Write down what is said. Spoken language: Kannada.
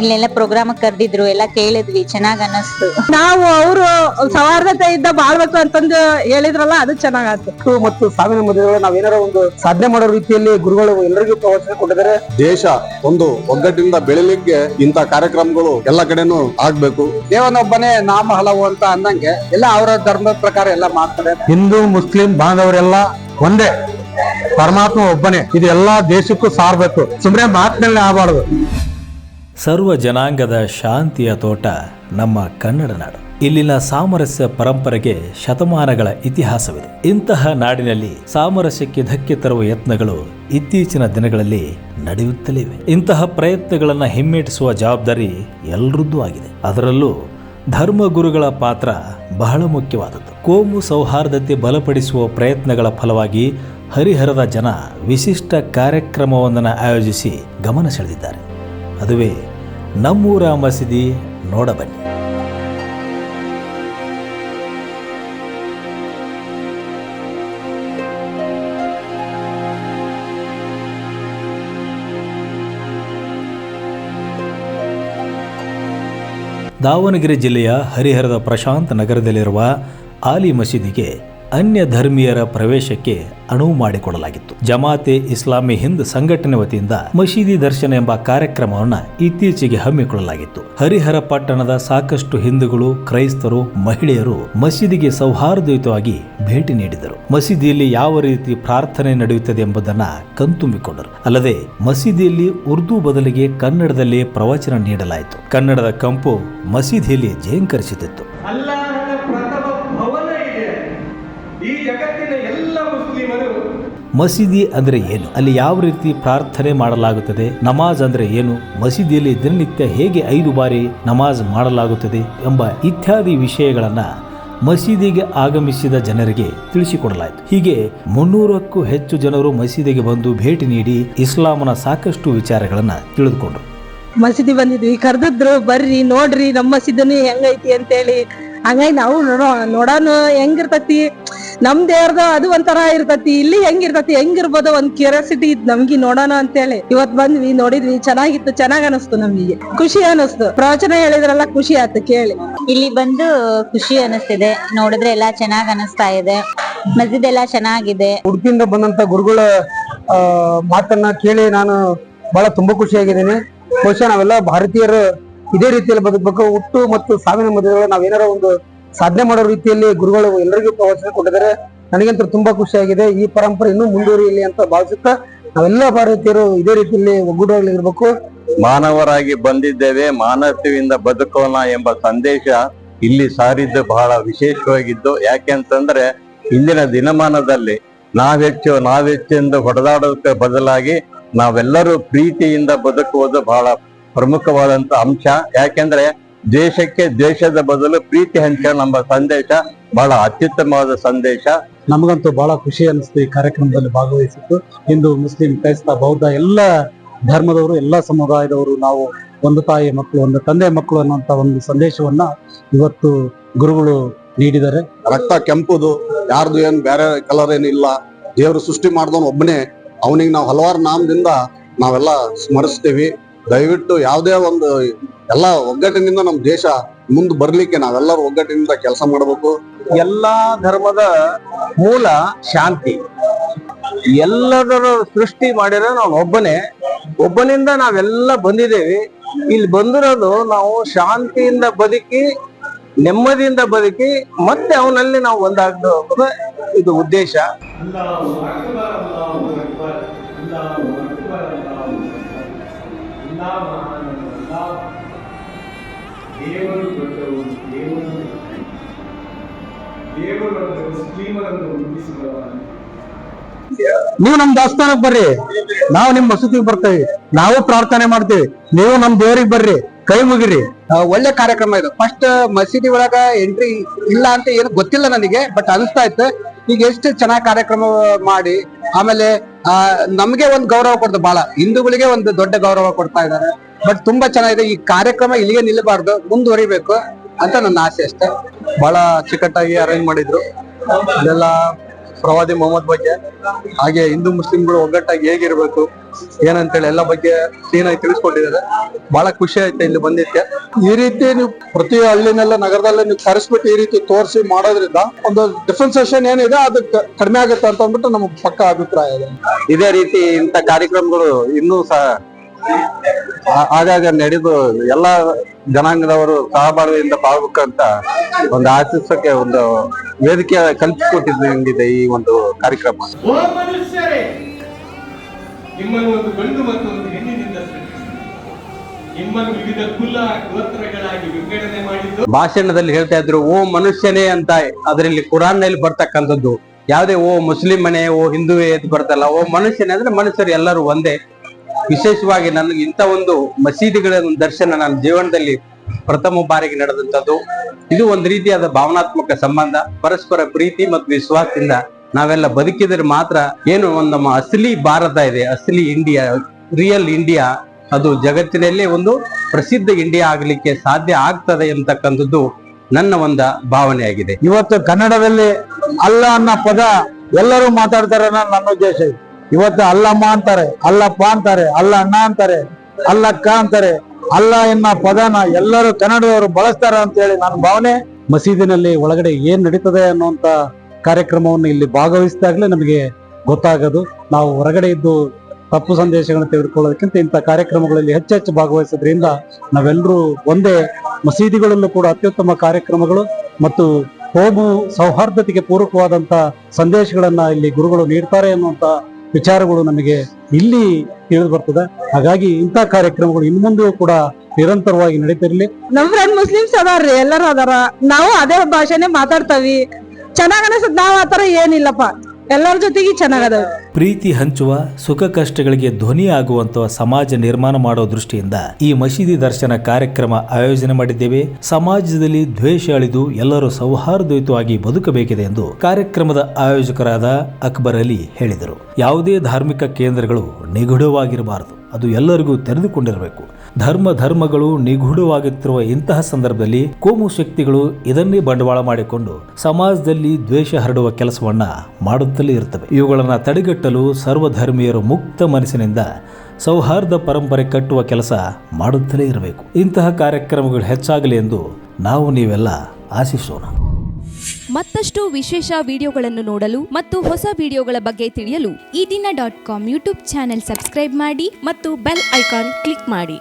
ಇಲ್ಲೆಲ್ಲ ಪ್ರೋಗ್ರಾಮ್ ಕರ್ದಿದ್ರು ಎಲ್ಲ ಕೇಳಿದ್ವಿ ಚೆನ್ನಾಗ್ ಅನ್ನಿಸ್ತು. ನಾವು ಅವರು ಸೌಹಾರ್ದತೆಯಿಂದ ಬಾಳ್ಬೇಕು ಅಂತಂದು ಹೇಳಿದ್ರಲ್ಲ ಅದು ಚೆನ್ನಾಗಾಯ್ತು. ಹುಟ್ಟು ಮತ್ತು ಸಾವಿನ ಮಧ್ಯದಲ್ಲಿ ನಾವೇನಾರ ಒಂದು ಸಾಧನೆ ಮಾಡೋ ರೀತಿಯಲ್ಲಿ ಗುರುಗಳು ಎಲ್ಲರಿಗೂ ಪ್ರವಚನ ಕೊಟ್ಟಿದ್ದಾರೆ. ದೇಶ ಒಂದು ಒಗ್ಗಟ್ಟಿನಿಂದ ಬೆಳಿಲಿಕ್ಕೆ ಇಂತ ಕಾರ್ಯಕ್ರಮಗಳು ಎಲ್ಲ ಕಡೆನೂ ಆಗ್ಬೇಕು. ದೇವನೊಬ್ಬನೇ ನಾಮ ಹಲವು ಅಂತ ಅಂದಂಗೆ ಎಲ್ಲ ಅವರ ಧರ್ಮದ ಪ್ರಕಾರ ಎಲ್ಲ ಮಾಡ್ತಾರೆ. ಹಿಂದೂ ಮುಸ್ಲಿಂ ಬಾಂಧವರೆಲ್ಲ ಒಂದೇ ಪರಮಾತ್ಮ ಒಬ್ಬನೇ. ಇದು ಎಲ್ಲಾ ದೇಶಕ್ಕೂ ಸಾರ್ಬೇಕು. ಸುಮ್ಮನೆ ಮಾತಿನಲ್ಲಿ ಆಗಬಾರ್ದು. ಸರ್ವ ಜನಾಂಗದ ಶಾಂತಿಯ ತೋಟ ನಮ್ಮ ಕನ್ನಡ ನಾಡು. ಇಲ್ಲಿನ ಸಾಮರಸ್ಯ ಪರಂಪರೆಗೆ ಶತಮಾನಗಳ ಇತಿಹಾಸವಿದೆ. ಇಂತಹ ನಾಡಿನಲ್ಲಿ ಸಾಮರಸ್ಯಕ್ಕೆ ಧಕ್ಕೆ ತರುವ ಯತ್ನಗಳು ಇತ್ತೀಚಿನ ದಿನಗಳಲ್ಲಿ ನಡೆಯುತ್ತಲೇ ಇವೆ. ಇಂತಹ ಪ್ರಯತ್ನಗಳನ್ನು ಹಿಮ್ಮೆಟ್ಟಿಸುವ ಜವಾಬ್ದಾರಿ ಎಲ್ಲರದ್ದು ಆಗಿದೆ. ಅದರಲ್ಲೂ ಧರ್ಮಗುರುಗಳ ಪಾತ್ರ ಬಹಳ ಮುಖ್ಯವಾದದ್ದು. ಕೋಮು ಸೌಹಾರ್ದತೆ ಬಲಪಡಿಸುವ ಪ್ರಯತ್ನಗಳ ಫಲವಾಗಿ ಹರಿಹರದ ಜನ ವಿಶಿಷ್ಟ ಕಾರ್ಯಕ್ರಮವೊಂದನ್ನು ಆಯೋಜಿಸಿ ಗಮನ ಸೆಳೆದಿದ್ದಾರೆ. ಅದುವೇ ನಮ್ಮೂರ ಮಸೀದಿ ನೋಡಬನ್ನಿ. ದಾವಣಗೆರೆ ಜಿಲ್ಲೆಯ ಹರಿಹರದ ಪ್ರಶಾಂತ್ ನಗರದಲ್ಲಿರುವ ಆಲಿ ಮಸೀದಿಗೆ ಅನ್ಯ ಧರ್ಮೀಯರ ಪ್ರವೇಶಕ್ಕೆ ಅನುವು ಮಾಡಿಕೊಡಲಾಗಿತ್ತು. ಜಮಾತೆ ಇಸ್ಲಾಮಿ ಹಿಂದ್ ಸಂಘಟನೆ ವತಿಯಿಂದ ಮಸೀದಿ ದರ್ಶನ ಎಂಬ ಕಾರ್ಯಕ್ರಮವನ್ನು ಇತ್ತೀಚೆಗೆ ಹಮ್ಮಿಕೊಳ್ಳಲಾಗಿತ್ತು. ಹರಿಹರ ಪಟ್ಟಣದ ಸಾಕಷ್ಟು ಹಿಂದೂಗಳು, ಕ್ರೈಸ್ತರು, ಮಹಿಳೆಯರು ಮಸೀದಿಗೆ ಸೌಹಾರ್ದಯುತವಾಗಿ ಭೇಟಿ ನೀಡಿದರು. ಮಸೀದಿಯಲ್ಲಿ ಯಾವ ರೀತಿ ಪ್ರಾರ್ಥನೆ ನಡೆಯುತ್ತದೆ ಎಂಬುದನ್ನ ಕಣ್ತುಂಬಿಕೊಂಡರು. ಅಲ್ಲದೆ ಮಸೀದಿಯಲ್ಲಿ ಉರ್ದು ಬದಲಿಗೆ ಕನ್ನಡದಲ್ಲಿ ಪ್ರವಚನ ನೀಡಲಾಯಿತು. ಕನ್ನಡದ ಕಂಪು ಮಸೀದಿಯಲ್ಲಿ ಜೇಂಕರಿಸುತ್ತಿತ್ತು ಮಸೀದಿ ಅಂದ್ರೆ ಏನು? ಅಲ್ಲಿ ಯಾವ ರೀತಿ ಪ್ರಾರ್ಥನೆ ಮಾಡಲಾಗುತ್ತದೆ? ನಮಾಜ್ ಅಂದ್ರೆ ಏನು? ಮಸೀದಿಯಲ್ಲಿ ದಿನನಿತ್ಯ ಹೇಗೆ ಐದು ಬಾರಿ ನಮಾಜ್ ಮಾಡಲಾಗುತ್ತದೆ ಎಂಬ ಇತ್ಯಾದಿ ವಿಷಯಗಳನ್ನು ಮಸೀದಿಗೆ ಆಗಮಿಸಿದ ಜನರಿಗೆ ತಿಳಿಸಿಕೊಡಲಾಯಿತು. ಹೀಗೆ ಮುನ್ನೂರಕ್ಕೂ ಹೆಚ್ಚು ಜನರು ಮಸೀದಿಗೆ ಬಂದು ಭೇಟಿ ನೀಡಿ ಇಸ್ಲಾಮನ ಸಾಕಷ್ಟು ವಿಚಾರಗಳನ್ನು ತಿಳಿದುಕೊಂಡರು. ಮಸೀದಿ ಬಂದಿದ್ವಿ ಕರೆದಿದ್ರು ಬರ್ರಿ, ನೋಡ್ರಿ, ನಮ್ಮ ಮಸೀದಿನೂ ಹೆಂಗೈತಿ ಅಂತೇಳಿ ಹಂಗಾಗಿ ನಾವು ನೋಡೋ ನೋಡೋಣ ಹೆಂಗಿರ್ತತಿ? ನಮ್ ದೇವ್ರದ ಅದು ಒಂಥರ ಇರ್ತತಿ ಇಲ್ಲಿ ಹೆಂಗಿರ್ತತಿ ಹೆಂಗಿರ್ಬೋದು ಒಂದ್ ಕ್ಯೂರಿಯಾಸಿಟಿ ಇದ್ ನಮ್ಗೆ ನೋಡೋಣ ಅಂತ ಹೇಳಿ ಇವತ್ ಬಂದ್ವಿ ನೋಡಿದ್ವಿ ಚೆನ್ನಾಗಿತ್ತು ಚೆನ್ನಾಗ್ ಅನಿಸ್ತು ನಮ್ಗೆ. ಖುಷಿ ಅನಿಸ್ತು. ಪ್ರವಚನ ಹೇಳಿದ್ರಲ್ಲ ಖುಷಿ ಆಯ್ತು ಕೇಳಿ. ಇಲ್ಲಿ ಬಂದು ಖುಷಿ ಅನಿಸ್ತಿದೆ. ನೋಡಿದ್ರೆ ಎಲ್ಲಾ ಚೆನ್ನಾಗ್ ಅನಿಸ್ತಾ ಇದೆ. ಮಸ್ಜಿದ್ ಎಲ್ಲಾ ಚೆನ್ನಾಗಿದೆ. ಉಡುಪಿಯಿಂದ ಬಂದಂತ ಗುರುಗಳ ಮಾತನ್ನ ಕೇಳಿ ನಾನು ಬಹಳ ತುಂಬಾ ಖುಷಿಯಾಗಿದ್ದೀನಿ. ಬಹುಶಃ ನಾವೆಲ್ಲ ಭಾರತೀಯರು ಇದೇ ರೀತಿಯಲ್ಲಿ ಬದುಕಬೇಕು. ಹುಟ್ಟು ಮತ್ತು ಸಾವಿನ ಮಧ್ಯದಲ್ಲಿ ನಾವೇನಾರ ಒಂದು ಸಾಧನೆ ಮಾಡೋ ರೀತಿಯಲ್ಲಿ ಗುರುಗಳು ಎಲ್ಲರಿಗೂ ಪ್ರವಚನ ಕೊಟ್ಟಿದ್ದಾರೆ. ನನಗಂತೂ ತುಂಬಾ ಖುಷಿಯಾಗಿದೆ. ಈ ಪರಂಪರೆ ಇನ್ನೂ ಮುಂದುವರಿಯಲಿ ಅಂತ ಭಾವಿಸುತ್ತಾ ನಾವೆಲ್ಲ ಭಾರತೀಯರು ಇದೇ ರೀತಿಯಲ್ಲಿ ಒಗ್ಗೂಡಾಗಿರ್ಬೇಕು ಮಾನವರಾಗಿ ಬಂದಿದ್ದೇವೆ. ಮಾನವತೆಯಿಂದ ಬದುಕೋಣ ಎಂಬ ಸಂದೇಶ ಇಲ್ಲಿ ಸಾರಿದ್ದು ಬಹಳ ವಿಶೇಷವಾಗಿದ್ದು, ಯಾಕೆಂತಂದ್ರೆ ಇಂದಿನ ದಿನಮಾನದಲ್ಲಿ ನಾವೆಚ್ಚು, ನಾವೆಚ್ಚೆಂದು ಹೊಡೆದಾಡೋದಕ್ಕೆ ಬದಲಾಗಿ ನಾವೆಲ್ಲರೂ ಪ್ರೀತಿಯಿಂದ ಬದುಕುವುದು ಬಹಳ ಪ್ರಮುಖವಾದಂತ ಅಂಶ. ಯಾಕೆಂದ್ರೆ ದೇಶಕ್ಕೆ ದೇಶದ ಬದಲು ಪ್ರೀತಿ ಹಂಚ ನಮ್ಮ ಸಂದೇಶ ಬಹಳ ಅತ್ಯುತ್ತಮವಾದ ಸಂದೇಶ. ನಮಗಂತೂ ಬಹಳ ಖುಷಿ ಅನಿಸ್ತು ಈ ಕಾರ್ಯಕ್ರಮದಲ್ಲಿ ಭಾಗವಹಿಸಿದ್ದು. ಹಿಂದೂ ಮುಸ್ಲಿಂ ಕ್ರೈಸ್ತ ಬೌದ್ಧ ಎಲ್ಲ ಧರ್ಮದವರು ಎಲ್ಲ ಸಮುದಾಯದವರು ನಾವು ಒಂದು ತಾಯಿ ಮಕ್ಕಳು ಒಂದು ತಂದೆ ಮಕ್ಕಳು ಅನ್ನುವಂತ ಒಂದು ಸಂದೇಶವನ್ನ ಇವತ್ತು ಗುರುಗಳು ನೀಡಿದ್ದಾರೆ. ರಕ್ತ ಕೆಂಪುದು ಯಾರ್ದು ಏನ್ ಬೇರೆ ಕಲರ್ ಏನಿಲ್ಲ ದೇವರು ಸೃಷ್ಟಿ ಮಾಡಿದವನು ಒಬ್ಬನೇ ಅವನಿಗೆ ನಾವು ಹಲವಾರು ನಾಮದಿಂದ ನಾವೆಲ್ಲ ಸ್ಮರಿಸ್ತೀವಿ. ದಯವಿಟ್ಟು ಯಾವುದೇ ಒಂದು ಎಲ್ಲ ಒಗ್ಗಟ್ಟಿನಿಂದ ನಮ್ಮ ದೇಶ ಮುಂದೆ ಬರ್ಲಿಕ್ಕೆ ನಾವೆಲ್ಲರೂ ಒಗ್ಗಟ್ಟಿನಿಂದ ಕೆಲಸ ಮಾಡಬೇಕು. ಎಲ್ಲಾ ಧರ್ಮದ ಮೂಲ ಶಾಂತಿ. ಎಲ್ಲದರ ಸೃಷ್ಟಿ ಮಾಡಿರೋ ನಾವು ಒಬ್ಬನೇ. ಒಬ್ಬನಿಂದ ನಾವೆಲ್ಲ ಬಂದಿದ್ದೇವೆ. ಇಲ್ಲಿ ಬಂದಿರೋದು ನಾವು ಶಾಂತಿಯಿಂದ ಬದುಕಿ, ನೆಮ್ಮದಿಯಿಂದ ಬದುಕಿ, ಮತ್ತೆ ಅವನಲ್ಲಿ ನಾವು ಒಂದಾಗ್ದು ಇದು ಉದ್ದೇಶ. ದೇವರು ದೊಡ್ಡವರು ದೇವರು. ದೇವರು ನೀವು ನಮ್ ದೇವಸ್ಥಾನಕ್ ಬರ್ರಿ. ನಾವು ನಿಮ್ ಮಸೂದಿಗೆ ಬರ್ತೇವೆ. ನಾವು ಪ್ರಾರ್ಥನೆ ಮಾಡ್ತೇವೆ. ನೀವು ನಮ್ ದೇವರಿಗೆ ಬರ್ರಿ. ಕೈ ಮುಗಿರಿ. ಒಳ್ಳೆ ಕಾರ್ಯಕ್ರಮ ಇದು. ಫಸ್ಟ್ ಮಸೀದಿ ಒಳಗ ಎಂಟ್ರಿ ಇಲ್ಲ ಅಂತ ಏನು ಗೊತ್ತಿಲ್ಲ ನನಗೆ ಬಟ್ ಅನಿಸ್ತಾ ಇತ್ತು. ಈಗ ಎಷ್ಟು ಚೆನ್ನಾಗಿ ಕಾರ್ಯಕ್ರಮ ಮಾಡಿ, ಆಮೇಲೆ, ಆ, ನಮ್ಗೆ ಒಂದು ಗೌರವ ಕೊಡ್ತು ಬಹಳ ಹಿಂದೂಗಳಿಗೆ ಒಂದು ದೊಡ್ಡ ಗೌರವ ಕೊಡ್ತಾ ಇದ್ದಾರೆ. ಬಟ್ ತುಂಬಾ ಚೆನ್ನಾಗಿದೆ. ಈ ಕಾರ್ಯಕ್ರಮ ಇಲ್ಲಿಗೆ ನಿಲ್ಲಬಾರ್ದು, ಮುಂದುವರಿಬೇಕು ಅಂತ ನನ್ನ ಆಸೆ ಅಷ್ಟೇ. ಬಹಳ ಅಚ್ಚುಕಟ್ಟಾಗಿ ಅರೇಂಜ್ ಮಾಡಿದ್ರು. ಅದೆಲ್ಲ ಪ್ರವಾದಿ ಮೊಹಮ್ಮದ್ ಬಗ್ಗೆ, ಹಾಗೆ ಹಿಂದೂ ಮುಸ್ಲಿಂಗಳು ಒಗ್ಗಟ್ಟಾಗಿ ಹೇಗಿರ್ಬೇಕು, ಏನಂತೇಳಿ ಎಲ್ಲ ಬಗ್ಗೆ ಕ್ಲೀನಾಗಿ ತಿಳಿಸ್ಕೊಂಡಿದ್ದಾರೆ ಬಹಳ ಖುಷಿ ಆಯ್ತು ಇಲ್ಲಿ ಬಂದಿದ್ದೆ ಈ ರೀತಿ ನೀವು ಪ್ರತಿ ಹಳ್ಳಿನೆಲ್ಲ, ನಗರದಲ್ಲೇ ನೀವು ಕರೆಸ್ಬಿಟ್ಟು ಈ ರೀತಿ ತೋರಿಸಿ ಮಾಡೋದ್ರಿಂದ ಒಂದು ಡಿಫ್ರೆನ್ಸೇಷನ್ ಏನಿದೆ, ಅದು ಕಡಿಮೆ ಆಗುತ್ತೆ ಅಂತ ಅಂದ್ಬಿಟ್ಟು ನಮಗೆ ಪಕ್ಕ ಅಭಿಪ್ರಾಯ ಇದೆ. ಇದೇ ರೀತಿ ಇಂಥ ಕಾರ್ಯಕ್ರಮಗಳು ಇನ್ನೂ ಸಹ ಆಗಾಗ ನಡೆದು ಎಲ್ಲಾ ಜನಾಂಗದವರು ಸಹಬಾಳ್ವೆಯಿಂದ ಬಾಳ್ಬೇಕಂತ ಒಂದು ಆಶಿಸಕ್ಕೆ ಒಂದು ವೇದಿಕೆ ಕಲ್ಪಿಸಿಕೊಟ್ಟಿದ್ದಂಗಿದೆ ಈ ಒಂದು ಕಾರ್ಯಕ್ರಮ. ನಿಮ್ಮನ್ನು ಒಂದು ಗಂಡು ಮತ್ತು ಒಂದು ಹೆಣ್ಣಿನಿಂದ ಸೃಷ್ಟಿಸಿದೆ ನಿಮ್ಮನ್ನು ವಿವಿಧ ಕುಲ ಗೋತ್ರಗಳಾಗಿ ವಿಂಗಡಣೆ ಮಾಡಿದ್ದು ಭಾಷಣದಲ್ಲಿ ಹೇಳ್ತಾ ಇದ್ರು ಓ ಮನುಷ್ಯನೇ ಅಂತ. ಅದರಲ್ಲಿ ಕುರಾನ್ನಲ್ಲಿ ಬರ್ತಕ್ಕಂಥದ್ದು ಯಾವುದೇ ಓ ಮುಸ್ಲಿಂ ಮನೆ ಓ ಹಿಂದೂ ಬರ್ತಲ್ಲ. ಓ ಮನುಷ್ಯನೇ ಅಂದ್ರೆ ಮನುಷ್ಯರು ಎಲ್ಲರೂ ಒಂದೇ. ವಿಶೇಷವಾಗಿ ನನಗೆ ಇಂಥ ಒಂದು ಮಸೀದಿಗಳ ದರ್ಶನ ನನ್ನ ಜೀವನದಲ್ಲಿ ಪ್ರಥಮ ಬಾರಿಗೆ ನಡೆದಂಥದ್ದು. ಇದು ಒಂದು ರೀತಿಯಾದ ಭಾವನಾತ್ಮಕ ಸಂಬಂಧ, ಪರಸ್ಪರ ಪ್ರೀತಿ ಮತ್ತು ವಿಶ್ವಾಸದಿಂದ ನಾವೆಲ್ಲ ಬದುಕಿದ್ರೆ ಮಾತ್ರ ಏನು ಒಂದು ನಮ್ಮ ಅಸಲಿ ಭಾರತ ಇದೆ, ಅಸಲಿ ಇಂಡಿಯಾ ರಿಯಲ್ ಇಂಡಿಯಾ. ಅದು ಜಗತ್ತಿನಲ್ಲೇ ಒಂದು ಪ್ರಸಿದ್ಧ ಇಂಡಿಯಾ ಆಗಲಿಕ್ಕೆ ಸಾಧ್ಯ ಆಗ್ತದೆ ಅಂತಕ್ಕಂಥದ್ದು ನನ್ನ ಒಂದು ಭಾವನೆಯಾಗಿದೆ. ಇವತ್ತು ಕನ್ನಡದಲ್ಲಿ ಅಲ್ಲ ಅನ್ನೋ ಪದ ಎಲ್ಲರೂ ಮಾತಾಡ್ತಾರೆ ನಾನು ನನ್ನ ಉದ್ದೇಶ ಇದೆ. ಇವತ್ತು ಅಲ್ಲಮ್ಮ ಅಂತಾರೆ, ಅಲ್ಲಪ್ಪ ಅಂತಾರೆ ಅಲ್ಲ ಅಣ್ಣ ಅಂತಾರೆ, ಅಲ್ಲಕ್ಕ ಅಂತಾರೆ, ಅಲ್ಲ ಎನ್ನ ಪದನ ಎಲ್ಲರೂ ಕನ್ನಡದವರು ಬಳಸ್ತಾರ ಅಂತ ಹೇಳಿ ನನ್ನ ಭಾವನೆ. ಮಸೀದಿನಲ್ಲಿ ಒಳಗಡೆ ಏನ್ ನಡೀತದೆ ಅನ್ನುವಂತ ಕಾರ್ಯಕ್ರಮವನ್ನು ಇಲ್ಲಿ ಭಾಗವಹಿಸಿದಾಗಲೇ ನಮಗೆ ಗೊತ್ತಾಗೋದು. ನಾವು ಹೊರಗಡೆ ಇದ್ದು ತಪ್ಪು ಸಂದೇಶಗಳನ್ನು ತೆಗೆದುಕೊಳ್ಳೋದಕ್ಕಿಂತ ಇಂಥ ಕಾರ್ಯಕ್ರಮಗಳಲ್ಲಿ ಹೆಚ್ಚೆಚ್ಚು ಭಾಗವಹಿಸೋದ್ರಿಂದ ನಾವೆಲ್ಲರೂ ಒಂದೇ ಮಸೀದಿಗಳಲ್ಲೂ ಕೂಡ ಅತ್ಯುತ್ತಮ ಕಾರ್ಯಕ್ರಮಗಳು ಮತ್ತು ಹೋಮು ಸೌಹಾರ್ದತೆಗೆ ಪೂರಕವಾದಂತ ಸಂದೇಶಗಳನ್ನ ಇಲ್ಲಿ ಗುರುಗಳು ನೀಡ್ತಾರೆ ಅನ್ನುವಂತ ವಿಚಾರಗಳು ನಮಗೆ ಇಲ್ಲಿ ತಿಳಿದು ಬರ್ತದೆ. ಹಾಗಾಗಿ ಇಂಥ ಕಾರ್ಯಕ್ರಮಗಳು ಇನ್ನು ಮುಂದೆಯೂ ಕೂಡ ನಿರಂತರವಾಗಿ ನಡೀತಿರ್ಲಿ. ನಮ್ ಫ್ರೆಂಡ್ ಮುಸ್ಲಿಮ್ಸ್ ಅದಾರ್ರಿ, ಎಲ್ಲರೂ ಅದಾರ. ನಾವು ಅದೇ ಭಾಷೆನೆ ಮಾತಾಡ್ತಾವಿ. ಚೆನ್ನಾಗ್ ನಾವು ನಾವ್ ಆತರ ಏನಿಲ್ಲಪ್ಪ. ಎಲ್ಲರ ಜೊತೆಗೆ ಚೆನ್ನಾಗ್ ಪ್ರೀತಿ ಹಂಚುವ, ಸುಖ ಕಷ್ಟಗಳಿಗೆ ಧ್ವನಿ ಆಗುವಂತಹ ಸಮಾಜ ನಿರ್ಮಾಣ ಮಾಡೋ ದೃಷ್ಟಿಯಿಂದ ಈ ಮಸೀದಿ ದರ್ಶನ ಕಾರ್ಯಕ್ರಮ ಆಯೋಜನೆ ಮಾಡಿದ್ದೇವೆ. ಸಮಾಜದಲ್ಲಿ ದ್ವೇಷ ಅಳಿದು ಎಲ್ಲರೂ ಸೌಹಾರ್ದಯುತವಾಗಿ ಬದುಕಬೇಕಿದೆ ಎಂದು ಕಾರ್ಯಕ್ರಮದ ಆಯೋಜಕರಾದ ಅಕ್ಬರ್ ಅಲಿ ಹೇಳಿದರು. ಯಾವುದೇ ಧಾರ್ಮಿಕ ಕೇಂದ್ರಗಳು ನಿಗೂಢವಾಗಿರಬಾರದು. ಅದು ಎಲ್ಲರಿಗೂ ತೆರೆದುಕೊಂಡಿರಬೇಕು. ಧರ್ಮ ಧರ್ಮಗಳು ನಿಗೂಢವಾಗುತ್ತಿರುವ ಇಂತಹ ಸಂದರ್ಭದಲ್ಲಿ ಕೋಮು ಶಕ್ತಿಗಳು ಇದನ್ನೇ ಬಂಡವಾಳ ಮಾಡಿಕೊಂಡು ಸಮಾಜದಲ್ಲಿ ದ್ವೇಷ ಹರಡುವ ಕೆಲಸವನ್ನ ಮಾಡುತ್ತಲೇ ಇರ್ತವೆ ಇವುಗಳನ್ನು ತಡೆಗಟ್ಟಲು ಸರ್ವಧರ್ಮೀಯರು ಮುಕ್ತ ಮನಸ್ಸಿನಿಂದ ಸೌಹಾರ್ದ ಪರಂಪರೆ ಕಟ್ಟುವ ಕೆಲಸ ಮಾಡುತ್ತಲೇ ಇರಬೇಕು. ಇಂತಹ ಕಾರ್ಯಕ್ರಮಗಳು ಹೆಚ್ಚಾಗಲಿ ಎಂದು ನಾವು ನೀವೆಲ್ಲ ಆಶಿಸೋಣ. ಮತ್ತಷ್ಟು ವಿಶೇಷ ವಿಡಿಯೋಗಳನ್ನು ನೋಡಲು ಮತ್ತು ಹೊಸ ವಿಡಿಯೋಗಳ ಬಗ್ಗೆ ತಿಳಿಯಲು Ee Dina dot com YouTube channel subscribe ಮಾಡಿ ಮತ್ತು ಬೆಲ್ ಐಕಾನ್ ಕ್ಲಿಕ್ ಮಾಡಿ.